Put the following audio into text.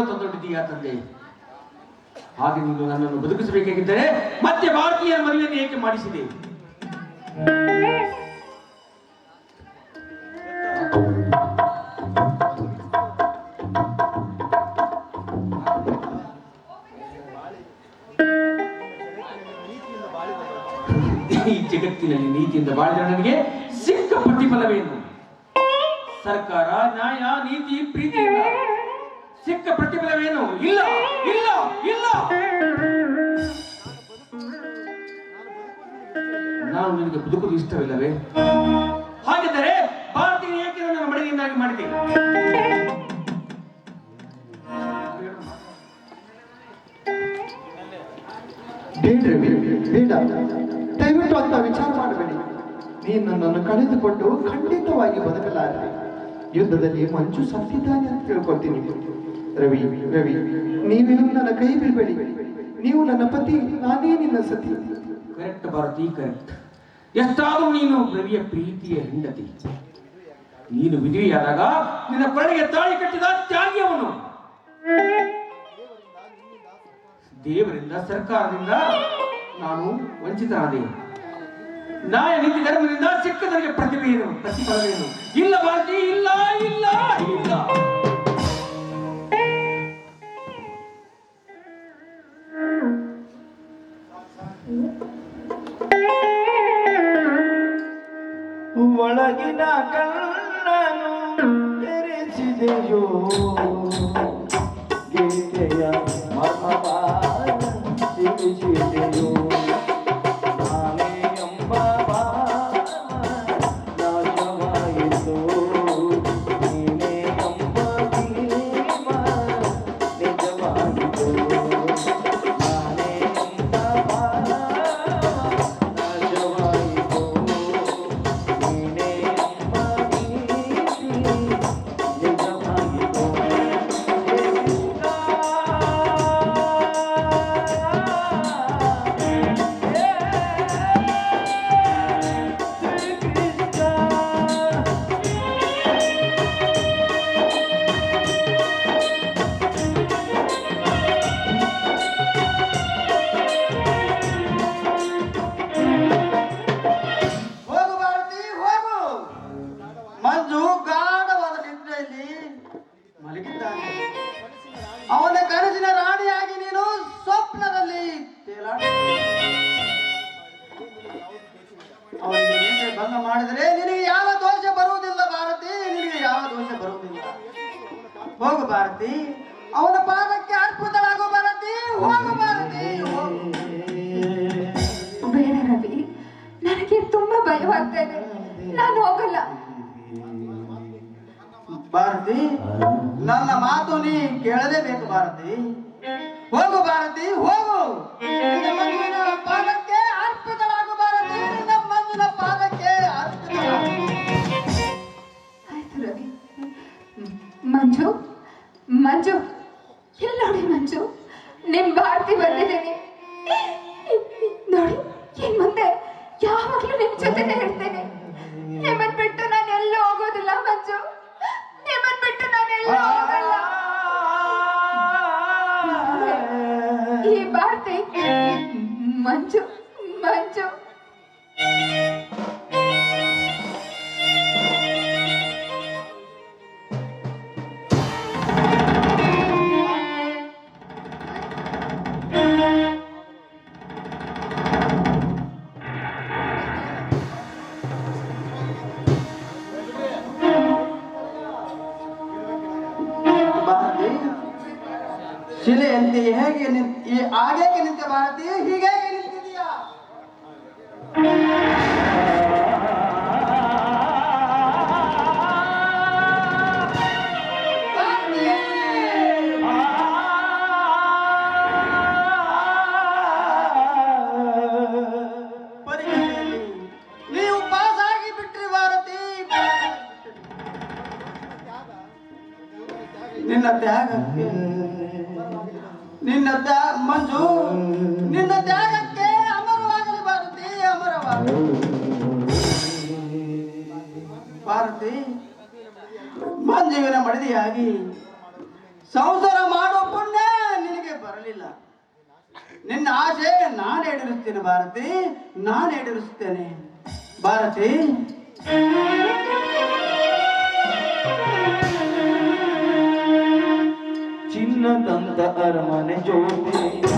ಮಕ್ಕಳನ್ನು ತಂದೊಡ್ಡಿದೀಯಾ ತಂದೆ? ಹಾಗೆ ನೀನು ನನ್ನನ್ನು ಬದುಕಿಸಬೇಕಾಗಿದ್ದರೆ ಮತ್ತೆ ಭಾರತೀಯ ಮದುವೆಯನ್ನು ಏಕೆ ಮಾಡಿಸಿದೆ? ಈ ಜಗತ್ತಿನಲ್ಲಿ ನೀತಿಯಿಂದ ಬಾಳಿದ ನನಗೆ ಸಿಕ್ಕ ಪ್ರತಿಫಲವೇನು? ಸರ್ಕಾರ, ನ್ಯಾಯ, ನೀತಿ ಪ್ರೀತಿಯಿಂದ ಸಿಕ್ಕ ಪ್ರತಿಫಲವೇನು? ಇಲ್ಲ ಇಲ್ಲ ಇಲ್ಲ. ನಾನು ನಿನಗೆ ಬದುಕುವುದು ಇಷ್ಟವಿಲ್ಲವೇ? ಹಾಗಿದ್ದರೆ ಭಾರತೀಯ ಏಕೆ ನನ್ನ ಮಡದಿಯನ್ನಾಗಿ ಮಾಡಿದೆ? ಬೇಡ ಬೇಡ. ದಯವಿಟ್ಟು ಅಂತ ವಿಚಾರ ಮಾಡಬೇಡಿ. ನೀನು ನನ್ನನ್ನು ಕಳೆದುಕೊಂಡು ಖಂಡಿತವಾಗಿ ಬದುಕಲಾರೆ ಯುದ್ಧದಲ್ಲಿ ಮಂಜು ಸತ್ತಿದ್ದಾನೆ ಅಂತ ತಿಳ್ಕೊಳ್ತೀನಿ. ರವಿ ರವಿ ನೀವೇನು ನನ್ನ ಕೈ ಬಿಡಬೇಡಿ. ನೀವು ನನ್ನ ಪತಿ, ನಾನೇ ನಿನ್ನ ಸತಿ. ಕರೆಕ್ಟ್ ಭಾರತಿ ಕರೆಕ್ಟ್ ಎಷ್ಟಾದರೂ ನೀನು ರವಿಯ ಪ್ರೀತಿಯ ಹೆಂಡತಿ. ನೀನು ವಿಧಿಯಾದಾಗ ನಿನ್ನ ಕೊಳಗೆ ತಾಳಿ ಕಟ್ಟಿದ ತ್ಯಾಗಿಯವನು ದೇವರಿಂದ, ಸರ್ಕಾರದಿಂದ ನಾನು ವಂಚಿತನಾದೆ. ನಾಯ ನೀತಿ, ಧರ್ಮದಿಂದ ಸಿಕ್ಕ ನನಗೆ ಪ್ರತಿಭೆಯೇನು ಪ್ರತಿಫಲವೇನು? ಇಲ್ಲ, ಭಾರತಿ, ಇಲ್ಲ ಇಲ್ಲ ಇಲ್ಲ. ಒಳಗಿನ ಕಣ್ಣನು ತೆರೆಸಿದೆಯೋ? ಗೀತೆಯ ಮರ್ಮವ ತಿಳಿಸಿದೆಯೋ? ಹೋಗು ಭಾರತಿ ಅವನ ಪಾದಕ್ಕೆ ಅರ್ಪಿತಳಾಗು ಭಾರತಿ ಹೋಗು ಭಾರತಿ ಬೇಡ ರವಿ ನನಗೆ ತುಂಬಾ ಭಯವಾಗ್ತಾ ಇದೆ ನಾನು ಹೋಗಲ್ಲ. ಭಾರತಿ ನನ್ನ ಮಾತು ನೀ ಕೇಳಲೇಬೇಕು ಭಾರತಿ. ಹೋಗು ಭಾರತಿ ಹೋಗು. ಮಂಜು ಮಂಜು ಭಾರತಿ ಶಿಲೆಯಂತೆ ಹೇಗೆ ನಿಂತ ಈ ಹಾಗೇಗೆ ನಿಂತ ಭಾರತಿ ಹೀಗೆ ನಿನ್ನ ತ್ಯಾಗಕ್ಕೆ ನಿನ್ನ ತ್ಯಾ ಮಂಜು ನಿನ್ನ ಮಡದಿಯಾಗಿ, ಸಂಸಾರ ಮಾಡೋ ಪುಣ್ಯ ನಿನಗೆ ಬರಲಿಲ್ಲ. ನಿನ್ನ ಆಸೆ ನಾನು ಈಡೇರಿಸ್ತೇನೆ ಭಾರತಿ, ನಾನು ಈಡೇರಿಸ್ತೇನೆ. ಭಾರತಿ. ಚಿನ್ನದಂತ ಅರಮನೆ ಜೋತಿ